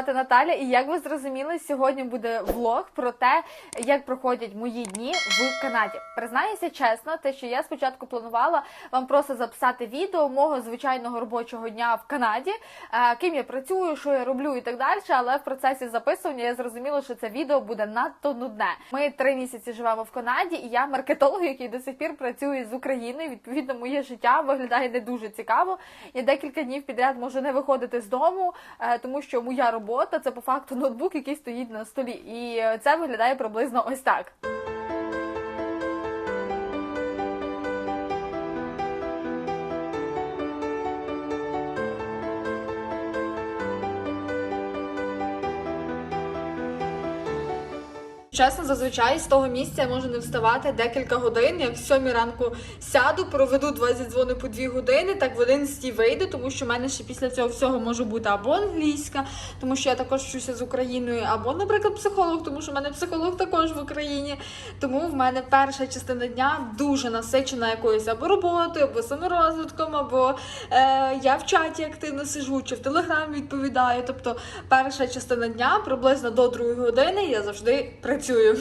звати Наталя, і як ви зрозуміли, сьогодні буде влог про те, як проходять мої дні в Канаді. Признаюся чесно, те, що я спочатку планувала вам просто записати відео мого звичайного робочого дня в Канаді, е, ким я працюю, що я роблю і так далі. Але в процесі записування я зрозуміла, що це відео буде надто нудне. Ми три місяці живемо в Канаді, і я маркетолог, який до сих пір працює з Україною. Відповідно, моє життя виглядає не дуже цікаво. Я декілька днів підряд можу не виходити з дому, е, тому що моя робота це по факту ноутбук, який стоїть на столі, і е, це виглядає приблизно ось так. Чесно, зазвичай з того місця я можу не вставати декілька годин. Як в сьомій ранку сяду, проведу 20 дзвони по 2 години, так в 11 вийду, тому що в мене ще після цього всього може бути або англійська, тому що я також вчуся з Україною, або, наприклад, психолог, тому що в мене психолог також в Україні. Тому в мене перша частина дня дуже насичена якоюсь або роботою, або саморозвитком, або е, я в чаті активно сижу, чи в телеграмі відповідаю. Тобто перша частина дня приблизно до другої години я завжди працюю працюю.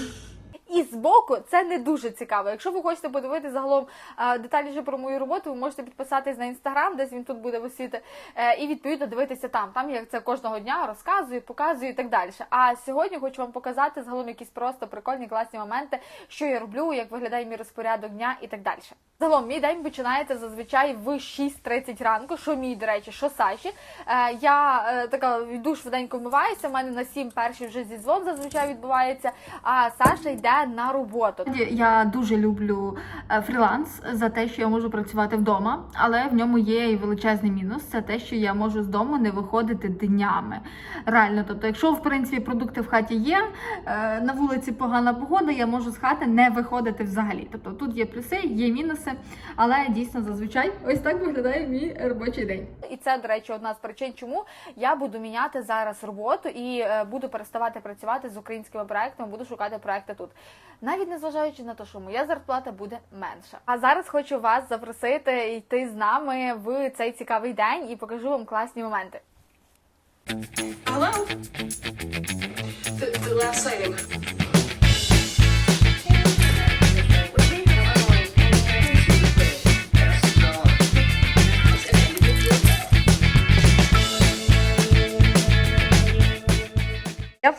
І збоку це не дуже цікаво. Якщо ви хочете подивитися загалом е, детальніше про мою роботу, ви можете підписатись на інстаграм, десь він тут буде висіти, е, і відповідно дивитися там. Там я це кожного дня розказую, показую і так далі. А сьогодні хочу вам показати загалом якісь просто прикольні класні моменти, що я роблю, як виглядає мій розпорядок дня і так далі. Загалом мій день починається зазвичай в 6.30 ранку, що мій, до речі, що Саші. Е, я така йду швиденько вмиваюся. У мене на 7 перший вже зізвон зазвичай відбувається. А Саша йде на роботу. Я дуже люблю е, фріланс за те, що я можу працювати вдома, але в ньому є і величезний мінус. Це те, що я можу з дому не виходити днями. Реально, тобто, якщо в принципі продукти в хаті є, е, на вулиці погана погода, я можу з хати не виходити взагалі. Тобто тут є плюси, є мінуси, але дійсно зазвичай ось так виглядає мій робочий день. І це, до речі, одна з причин, чому я буду міняти зараз роботу і е, буду переставати працювати з українськими проектами, буду шукати проекти тут. Навіть незважаючи на те, що моя зарплата буде менша. А зараз хочу вас запросити йти з нами в цей цікавий день і покажу вам класні моменти. Hello? The, the last item.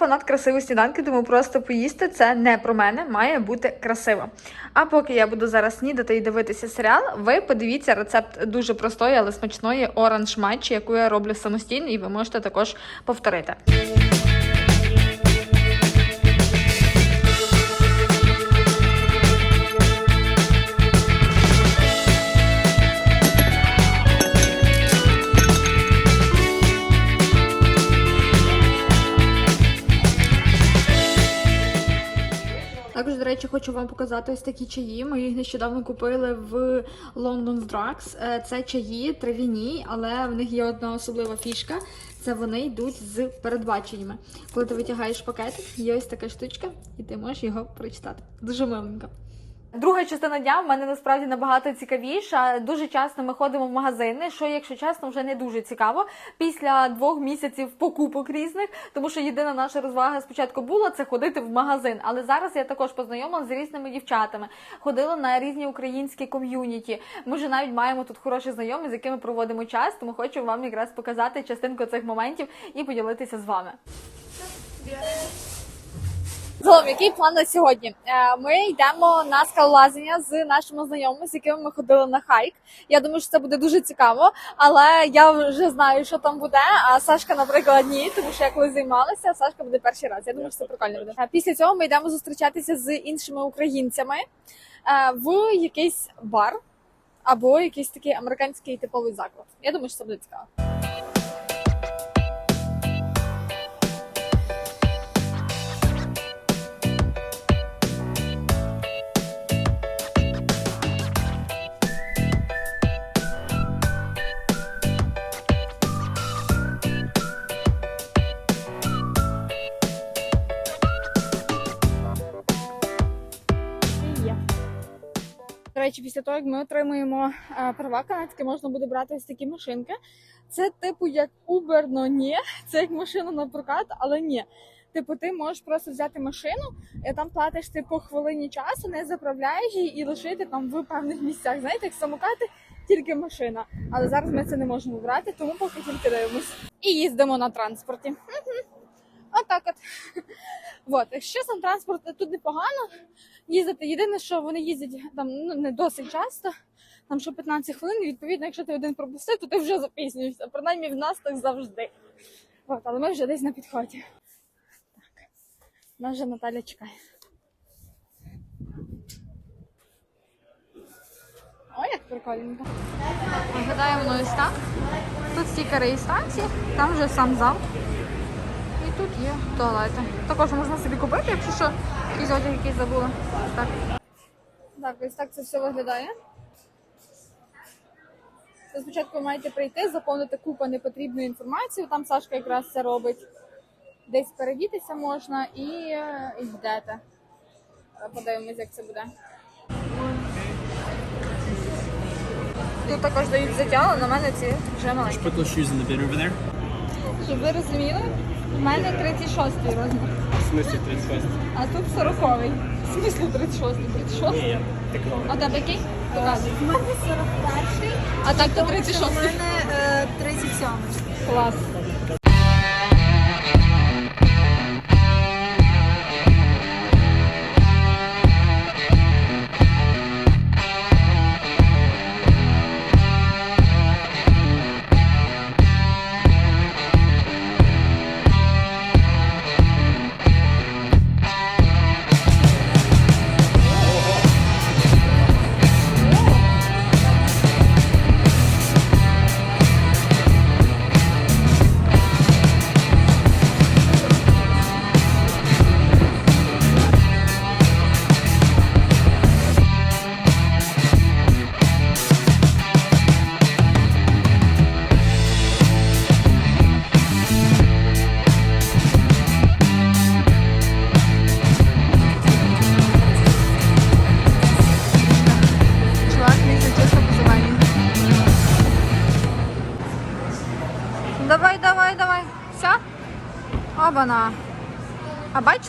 Фанат красивої сніданки, тому просто поїсти це не про мене, має бути красиво. А поки я буду зараз снідати і дивитися серіал, ви подивіться рецепт дуже простої, але смачної оранж матчі, яку я роблю самостійно, і ви можете також повторити. Речі, хочу вам показати ось такі чаї. Ми їх нещодавно купили в London Drugs. Е, Це чаї трав'яні, але в них є одна особлива фішка. Це вони йдуть з передбаченнями. Коли ти витягаєш пакетик, є ось така штучка, і ти можеш його прочитати. Дуже миленько. Друга частина дня в мене насправді набагато цікавіша. Дуже часто ми ходимо в магазини, що, якщо чесно, вже не дуже цікаво після двох місяців покупок різних, тому що єдина наша розвага спочатку була це ходити в магазин. Але зараз я також познайомилася з різними дівчатами, ходила на різні українські ком'юніті. Ми вже навіть маємо тут хороші знайомі, з якими проводимо час, тому хочу вам якраз показати частинку цих моментів і поділитися з вами. Загалом, який план на сьогодні? Е, Ми йдемо на скалолазання з нашими знайомими, з якими ми ходили на хайк. Я думаю, що це буде дуже цікаво, але я вже знаю, що там буде. А Сашка, наприклад, ні, тому що я колись займалася. Сашка буде перший раз. Я думаю, що це прикольно буде. Е, Після цього ми йдемо зустрічатися з іншими українцями е, в якийсь бар або якийсь такий американський типовий заклад. Я думаю, що це буде цікаво. Речі, після того, як ми отримуємо е, права канадські, можна буде брати ось такі машинки. Це типу як Uber, но ні. Це як машина на прокат, але ні. Типу, ти можеш просто взяти машину, і там платиш ти по хвилині часу, не заправляєш її і лишити там в певних місцях. Знаєте, як самокати, тільки машина. Але зараз ми це не можемо брати, тому поки тільки дивимось. І їздимо на транспорті. Отак от. От, якщо сам транспорт тут непогано їздити. Єдине, що вони їздять там ну, не досить часто, там що 15 хвилин, і відповідно, якщо ти один пропустив, то ти вже запізнюєшся. Принаймні в нас так завжди. От, але ми вже десь на підході. Так. Нас вже Наталя чекає. Ой, як прикольненько. Виглядає воно ось так. Тут стільки реєстрації, там вже сам зал. Тут є туалети. Також можна собі купити, якщо що, якийсь одяг якийсь забула. Ось Так. Так, ось так це все виглядає. Це Спочатку ви маєте прийти, заповнити купу непотрібної інформації. Там Сашка якраз це робить. Десь передітися можна і йдете. Подивимось, як це буде. Тут також дають заття, але на мене ці вже маленькі. Щоб ви розуміли, у мене 36 розмір. В смислі 36? А тут 40-й. В смислі 36 36 Ні, я так А тебе який? Показуй. У мене 41-й. А так то 36 у мене е, 37 Клас.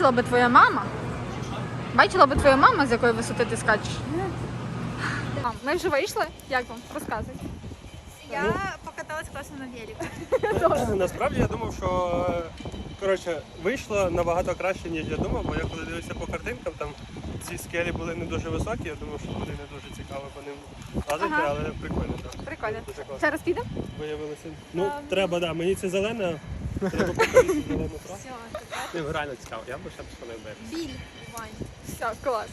Бачила би твоя мама? Бачила би твоя мама, з якої висоти ти скачеш? Мам, Ми вже вийшли? Як вам? Розказуй. Я покаталась класно на велику. Насправді я думав, що е, коротше, вийшло набагато краще, ніж я думав, бо я коли дивився по картинкам, там ці скелі були не дуже високі, я думав, що буде не дуже цікаво по ним лазити, Ага. але прикольно, так. Прикольно. Дуже класно. Ще підемо? Виявилося. Ну, треба, так. Да. Мені це зелена, трасу. Ну, реально цікаво, я б ще сходив би. Біль, Вань. Все, клас.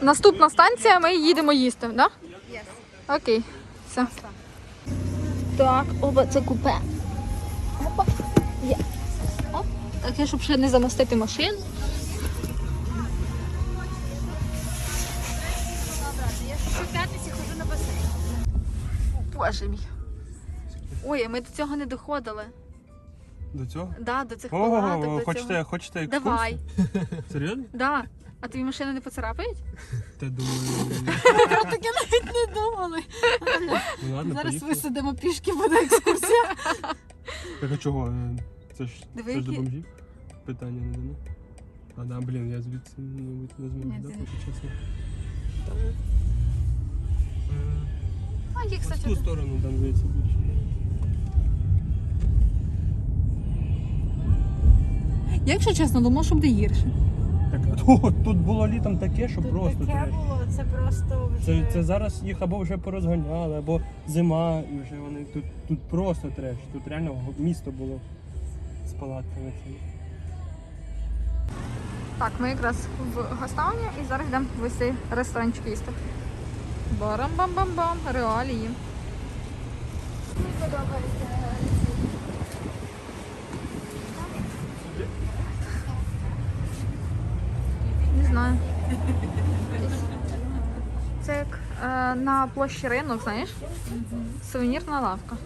Наступна станція, ми їдемо їсти, так? Да? Yes. Окей. Все. Так, оба це купе. Опа. Є. Оп. Таке, щоб ще не замостити машину. Я щоп'ятниці ходжу на басейн. Боже мій. Ой, а ми до цього не доходили. До цього? Да, до цих Ого, палаток, до хочете, цього. хочете екскурсію? Давай. Серйозно? Да. А тобі машини не поцарапають? Та думаю. Про Таке навіть не думали. Ну ладно, Зараз поїхали. висадимо пішки, буде екскурсія. Так а чого? Е, Це ж, Диви, це ж до які- бомжів? Питання не дано. А да, блін, я звідси, мабуть, не зможу, Ні, да, поки чесно. А їх, Ось в кстати. ту сторону там здається більше. Якщо чесно, думав, що буде гірше. Так, о, тут було літом таке, що просто Таке треш. було, це просто вже... Це, це зараз їх або вже порозганяли, або зима, і вже вони тут, тут просто треш. Тут реально го- місто було з палатками. цими. Так, ми якраз в Гастауні і зараз йдемо в ось цей ресторанчик їсти. Барам-бам-бам-бам, реалії. Не знаю. Це як е, на площі ринок, знаєш? Сувенірна лавка.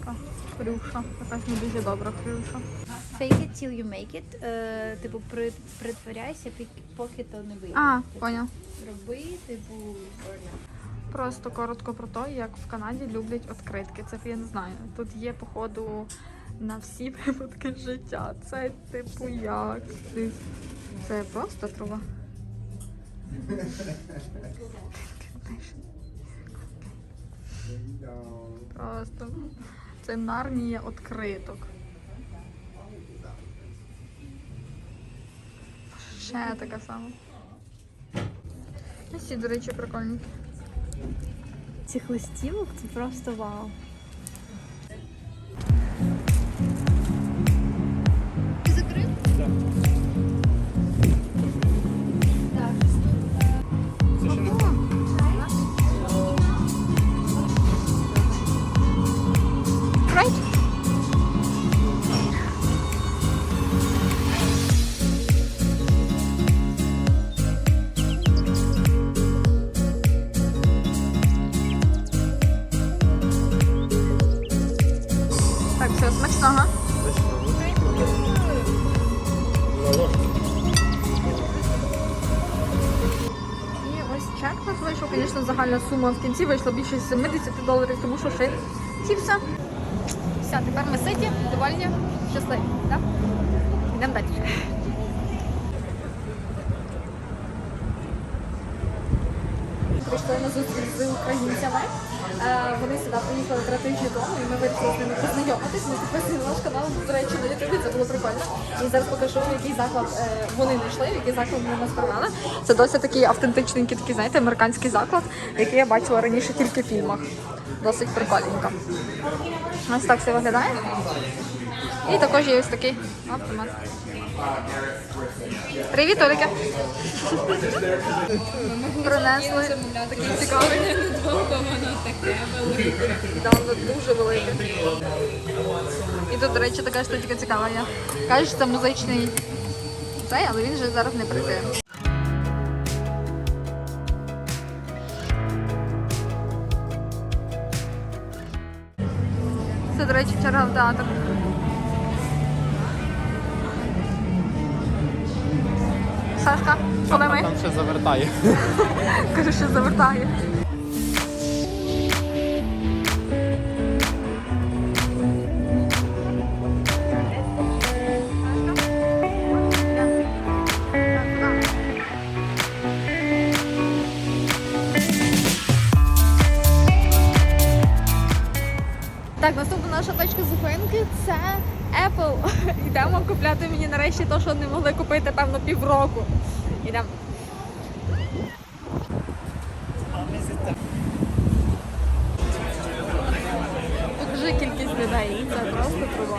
Така Крюша. Якась не дуже добра крюша. Fake it till you make it. Е, типу, при, притворяйся, поки то не вийде. А, Типу, поняв. Роби, типу, Просто коротко про те, як в Канаді люблять відкритки. Це я не знаю. Тут є, походу, на всі випадки життя. Це типу як? Це просто Просто це нарнія відкриток. Ще така сама. Всі, до речі, прикольні. цих листівок це просто вау. Сума в кінці вийшла більше 70 доларів, тому що ще ці все. Тепер ми ситі, довольні, щасливі. Так? Йдемо далі. Прийшли на зустріч з українцями. Е, Вони сюди приїхали три тижні тому, і ми вирішили з ними познайомитись. Ми підписали наш канал, до речі, на Ютубі, це було прикольно. І зараз покажу, який заклад е, вони знайшли, який заклад вони нас привели. Це досить такий автентичненький, такий, знаєте, американський заклад, який я бачила раніше тільки в фільмах. Досить прикольненько. Ось так все виглядає. І також є ось такий автомат. Привіт, Оліка! Принесли такий цікавий. Да, воно дуже велике. І тут, до речі, така штучка цікава. Кажуть, що це музичний цей, але він вже зараз не працює. Це, до речі, черга в театр. Сашка, коли ми? Там ще завертає. Кажу, що завертає. Так, наступна наша точка зупинки це Apple. Йдемо купляти мені нарешті те, що не могли купити, певно, півроку. Йдемо. Покажи кількість людей. Це просто труба.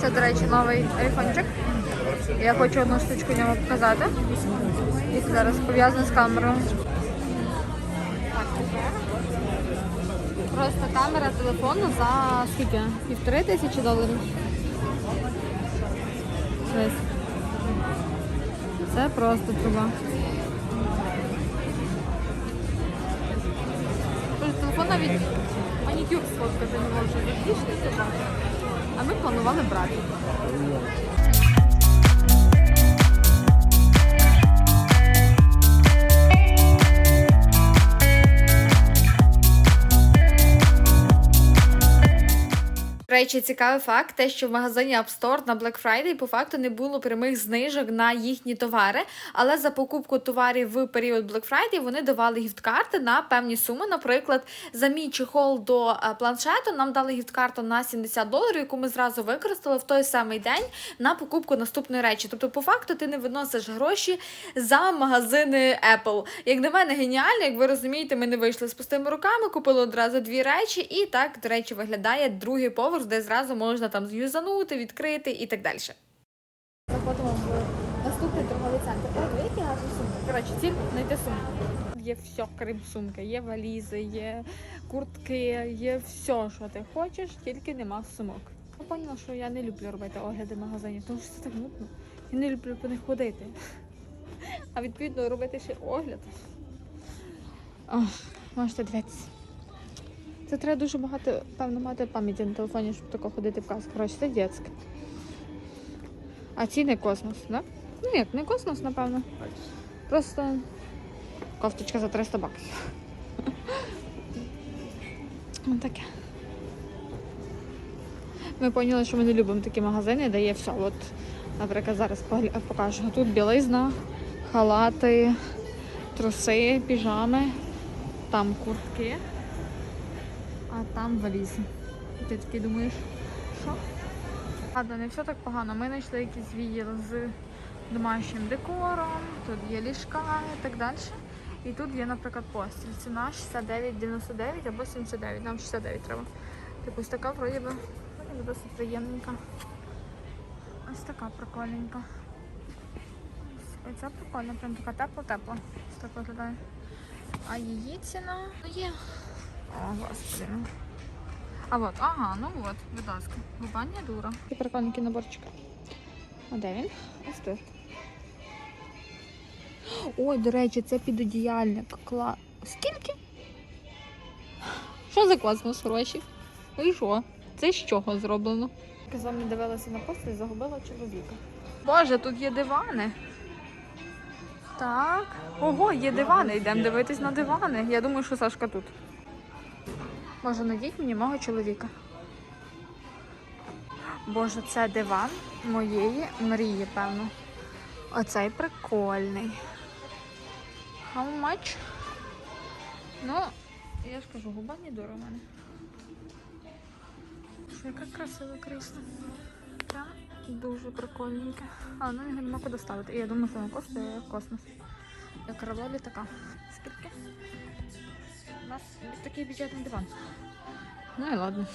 Це, до речі, новий айфончик. Я хочу одну штучку ньому показати. Зараз пов'язано з камерою. Просто камера телефону за скільки? Півтори тисячі доларів. Це просто труба. Телефон навіть манікюр сфоткати не може. Запішли. А ми планували брати. Речі, цікавий факт, те, що в магазині App Store на Black Friday по факту не було прямих знижок на їхні товари, але за покупку товарів в період Black Friday вони давали гіфткарти на певні суми. Наприклад, за мій чехол до е, планшету нам дали гіфткарту на 70 доларів, яку ми зразу використали в той самий день на покупку наступної речі. Тобто, по факту, ти не виносиш гроші за магазини Apple. Як на мене, геніально, як ви розумієте, ми не вийшли з пустими руками, купили одразу дві речі, і так, до речі, виглядає другий поверх, де зразу можна там зюзанути, відкрити і так далі. Заходимо в наступний торговий центр. О, які гарні сумки. Коротше, ціль знайти сумку. Є все, крім сумки. Є валізи, є куртки, є все, що ти хочеш, тільки нема сумок. Я поняла, що я не люблю робити огляди магазинів, тому що це так нудно. Я не люблю по них ходити. А відповідно робити ще огляд. О, можете дивитися. Це треба дуже багато, певно, мати пам'яті на телефоні, щоб тако ходити в каску. Коротше, це дітське. А ці не космос, да? Ну ні, не космос, напевно. Просто кофточка за 300 баксів. Ось таке. Ми поняли, що ми не любимо такі магазини, де є все. От, наприклад, зараз покажу. Тут білизна, халати, труси, піжами, там куртки, а там валізи. Ти такий думаєш, що? Ладно, не все так погано. Ми знайшли якийсь відділ з домашнім декором, тут є ліжка і так далі. І тут є, наприклад, постіль. Ціна 69,99 або 79. Нам 69 треба. Типу, ось така вроді би, досить приємненька. Ось така прикольненька. Ось ця прикольна, прям така тепла-тепла. Ось так виглядає. А її ціна ну, є. О, господи. ну. А от, ага, ну от, будь ласка. Губання дура. І прикольненький наборчик. А де він? Ось тут. Ой, до речі, це підодіяльник. Кла... Скільки? Що за космос гроші? Ну і що? Це з чого зроблено? Казав, не дивилася на пост і загубила чоловіка. Боже, тут є дивани. Так. Ого, є дивани. Йдемо дивитись на дивани. Я думаю, що Сашка тут. Може, найдіть мені мого чоловіка. Боже, це диван моєї мрії, певно. Оцей прикольний. How much? Ну, я ж кажу, губа не дорого в мене. Яка красива крісло. Та дуже прикольненьке. Але ну його нема куди ставити. І я думаю, що воно коштує космос. Як крило літака. У нас такий бюджетний диван. Ну і ладно.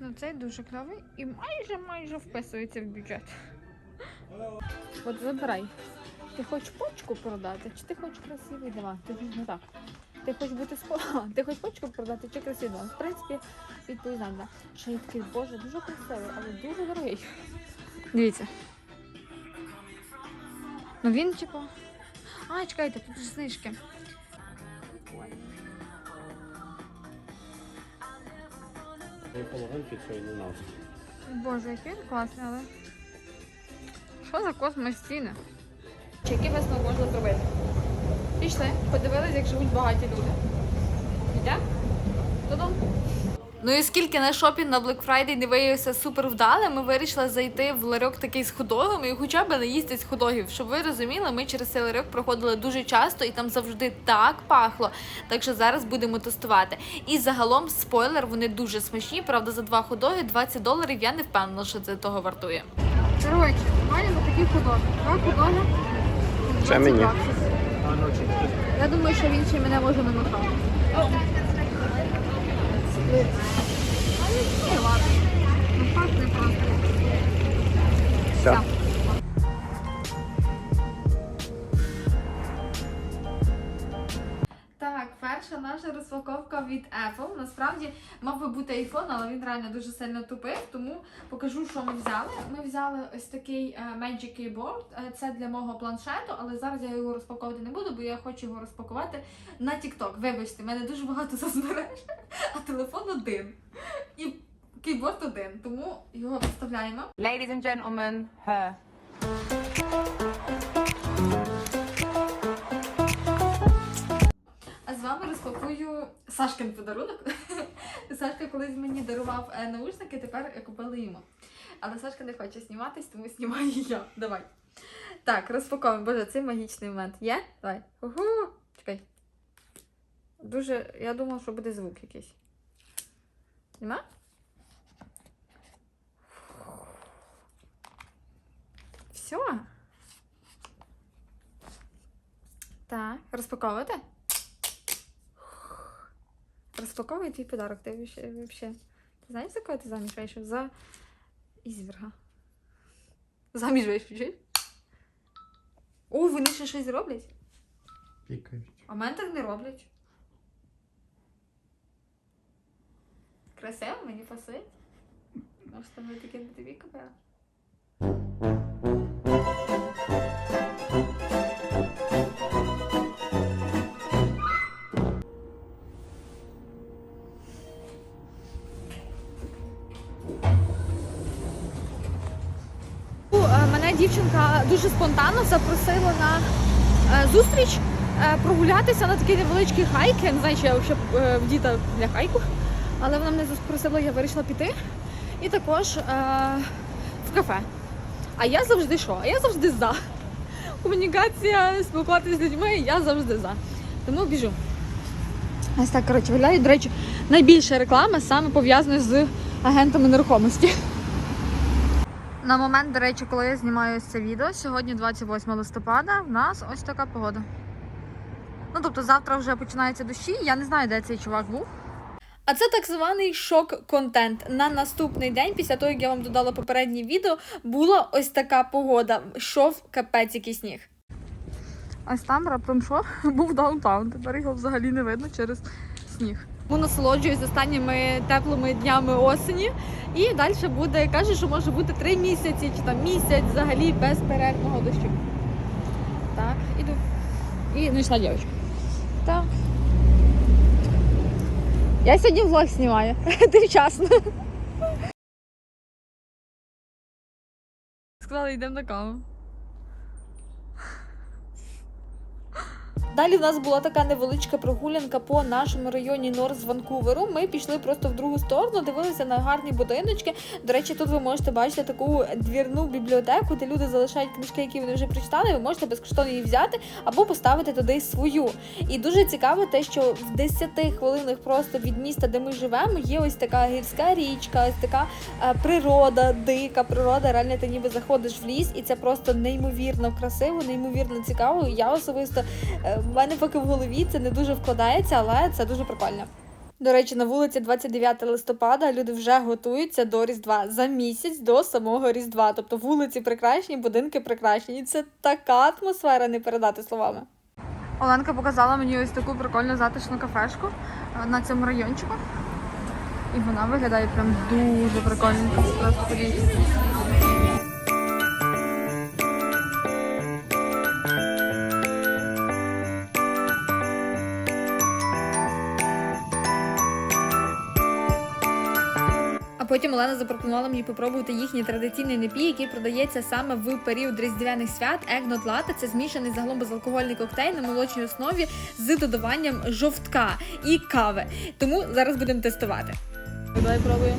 Ну цей дуже кльовий і майже майже вписується в бюджет. От вибирай. Ти хочеш почку продати, чи ти хочеш красивий диван? Ти не так. Ти хочеш бути спо... Ти хочеш почку продати чи красивий диван? В принципі, да. Ще й такий, боже, дуже красивий, але дуже дорогий. Дивіться. Ну він, типу. А, чекайте, тут ж знижки. Половинки не. Боже, який він класний, але. Що за космос стіни? Чи який висновок можна зробити? Пішли, подивились, як живуть багаті люди. Йдемо? Додому. Ну і скільки наш шопінг на Black Friday не виявився супер вдалим, ми вирішили зайти в ларьок такий з худогами і хоча б не їсти з худогів. Щоб ви розуміли, ми через цей ларьок проходили дуже часто і там завжди так пахло. Так що зараз будемо тестувати. І загалом, спойлер, вони дуже смачні. Правда, за два худоги 20 доларів. Я не впевнена, що це того вартує. Коротше, маємо такі худоги. Два худоги. Це мені. Я думаю, що він ще мене може намахати. Thank you. Від Apple. Насправді мав би бути iPhone, але він реально дуже сильно тупив, тому покажу, що ми взяли. Ми взяли ось такий е, Magic Keyboard. Е, Це для мого планшету, але зараз я його розпаковувати не буду, бо я хочу його розпакувати на TikTok. Вибачте, мене дуже багато соцмереж, а телефон один. І кейборд один, тому його вставляємо. Ladies and gentlemen, her. Вами розпакую Сашкин подарунок. Сашка колись мені дарував е, наушники, тепер я купила йому. Але Сашка не хоче зніматись, тому знімаю я. Давай. Так, розпаковуємо. Боже, це магічний момент. Є? Давай. Угу. Чекай. Дуже. Я думала, що буде звук якийсь. Нема? Все. Так, розпаковувати? Розпаковуй твій подарок. Ти вообще, вообще. Ти знаєш, за кого ти заміж вийшов? За Ізверга. Заміж чуєш? О, вони ще щось роблять? Пікають. А мене так не роблять. Красиво, мені пасує. Може, там ви таке на тобі купила? Дівчинка дуже спонтанно запросила на е, зустріч е, прогулятися на такий невеличкий хайк. Я не знаю, чи я взагалі е, вдіта для хайку, але вона мене запросила, я вирішила піти. І також е, в кафе. А я завжди що? А я завжди за. Комунікація, спілкуватися з людьми, я завжди за. Тому біжу. Ось так, коротше, виглядає. До речі, найбільша реклама саме пов'язана з агентами нерухомості. На момент, до речі, коли я знімаю це відео, сьогодні 28 листопада, в нас ось така погода. Ну, тобто завтра вже починаються дощі, я не знаю, де цей чувак був. А це так званий шок-контент. На наступний день, після того, як я вам додала попереднє відео, була ось така погода. Шов капець який сніг. Ось там раптом що? Був даунтаун. Тепер його взагалі не видно через сніг. Тому насолоджуюсь останніми теплими днями осені. І далі буде, каже, що може бути три місяці чи там місяць взагалі без перервного дощу. Так, іду. І знайшла дівчинку. Так. Я сьогодні влог знімаю. Ти вчасно. Сказали, йдемо на каву. Далі в нас була така невеличка прогулянка по нашому районі Норз Ванкуверу. Ми пішли просто в другу сторону, дивилися на гарні будиночки. До речі, тут ви можете бачити таку двірну бібліотеку, де люди залишають книжки, які вони вже прочитали. Ви можете безкоштовно її взяти або поставити туди свою. І дуже цікаво те, що в 10 хвилинах просто від міста, де ми живемо, є ось така гірська річка, ось така е, природа, дика природа. Реально ти ніби заходиш в ліс, і це просто неймовірно красиво, неймовірно цікаво. Я особисто е, в мене поки в голові це не дуже вкладається, але це дуже прикольно. До речі, на вулиці 29 листопада люди вже готуються до Різдва за місяць до самого Різдва. Тобто вулиці прекрасні, будинки прекрасні. І це така атмосфера не передати словами. Оленка показала мені ось таку прикольну затишну кафешку е, на цьому райончику. І вона виглядає прям дуже прикольно. Просто подивіться. Потім Олена запропонувала мені попробувати їхній традиційний напій, який продається саме в період різдвяних свят. Егнот лате це змішаний загалом безалкогольний коктейль на молочній основі з додаванням жовтка і кави. Тому зараз будемо тестувати. Давай пробую.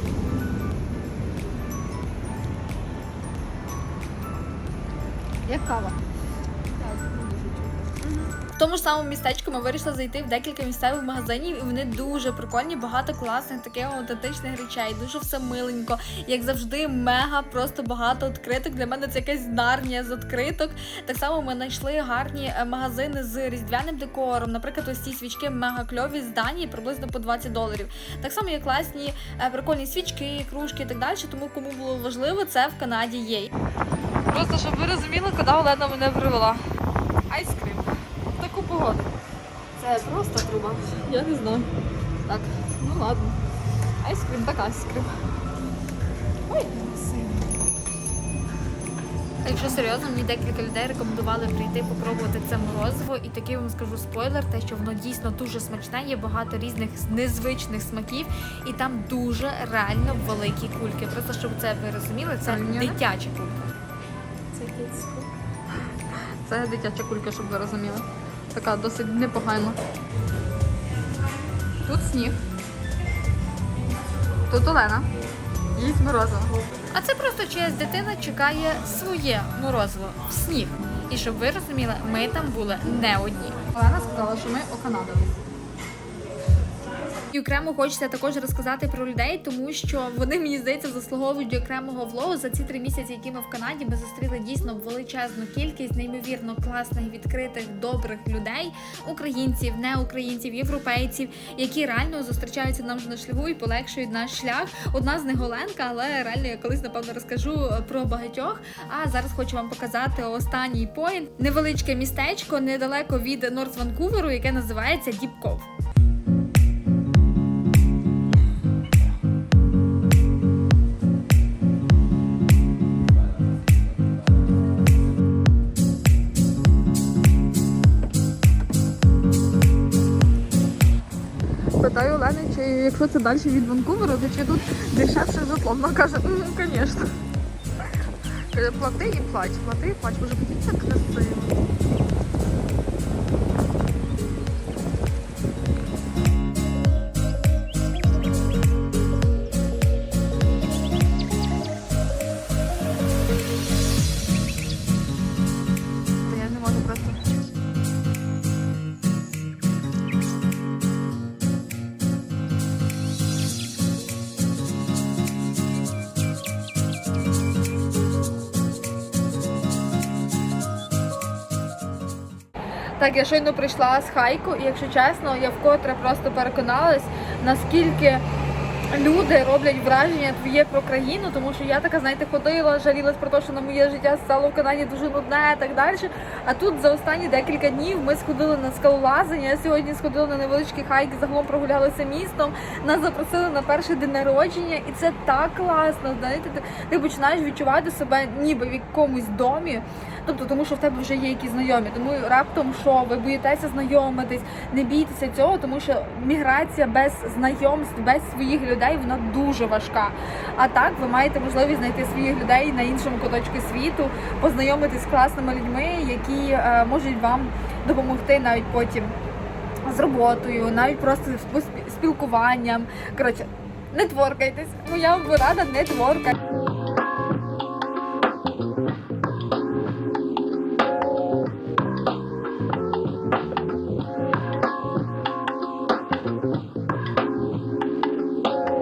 Як кава. Тому ж самому містечку ми вирішили зайти в декілька місцевих магазинів, і вони дуже прикольні, багато класних таких аутентичних речей, дуже все миленько. Як завжди, мега просто багато відкриток. Для мене це якась нарнія з відкриток. Так само ми знайшли гарні е, магазини з різдвяним декором. Наприклад, ось ці свічки мега кльові з Данії, приблизно по 20 доларів. Так само є класні е, прикольні свічки, кружки і так далі. Тому кому було важливо, це в Канаді є. Просто щоб ви розуміли, куди Олена мене привела. Айскрім. В. Це просто труба. Я не знаю. Так, ну ладно. Айскрім, так айскрім. Ой, красиво. Якщо серйозно, мені декілька людей рекомендували прийти попробувати це морозиво, і такий вам скажу спойлер, те, що воно дійсно дуже смачне, є багато різних незвичних смаків, і там дуже реально великі кульки. Просто щоб це ви розуміли, це дитяча кулька. Це кіцьку. Це дитяча кулька, щоб ви розуміли. Така досить непогана. Тут сніг. Тут Олена. Їсть морозиво. А це просто чиясь дитина чекає своє морозиво в сніг. І щоб ви розуміли, ми там були не одні. Олена сказала, що ми оканадились. І окремо хочеться також розказати про людей, тому що вони мені здається заслуговують окремого влогу за ці три місяці, які ми в Канаді. Ми зустріли дійсно величезну кількість неймовірно класних, відкритих, добрих людей, українців, неукраїнців, європейців, які реально зустрічаються нам на шляху і полегшують наш шлях. Одна з них Оленка, але реально я колись напевно розкажу про багатьох. А зараз хочу вам показати останній поінт. Невеличке містечко недалеко від Норз Ванкуверу, яке називається Діпков. Якщо це далі від Ванкувера, то чи тут дешевше житло? Вона каже, ну, звісно. Плати і плач, плати і плач. Може, подивіться, так красиво. Так, я щойно прийшла з хайку, і якщо чесно, я вкотре просто переконалась, наскільки люди роблять враження твоє про країну, тому що я така, знаєте, ходила, жалілась про те, що на моє життя стало в Канаді дуже нудне і так далі. А тут за останні декілька днів ми сходили на скалолазання. Я сьогодні сходила на невеличкий хайк, загалом прогулялися містом. Нас запросили на перший день народження, і це так класно. Знаєте, ти, ти починаєш відчувати себе ніби в якомусь домі. Тобто, тому що в тебе вже є якісь знайомі. Тому раптом, що ви боїтеся знайомитись, не бійтеся цього, тому що міграція без знайомств, без своїх людей вона дуже важка. А так ви маєте можливість знайти своїх людей на іншому куточку світу, познайомитись з класними людьми, які е, можуть вам допомогти навіть потім з роботою, навіть просто з спілкуванням. Коротше, не творкайтесь. Моя вам порада не творкайтесь.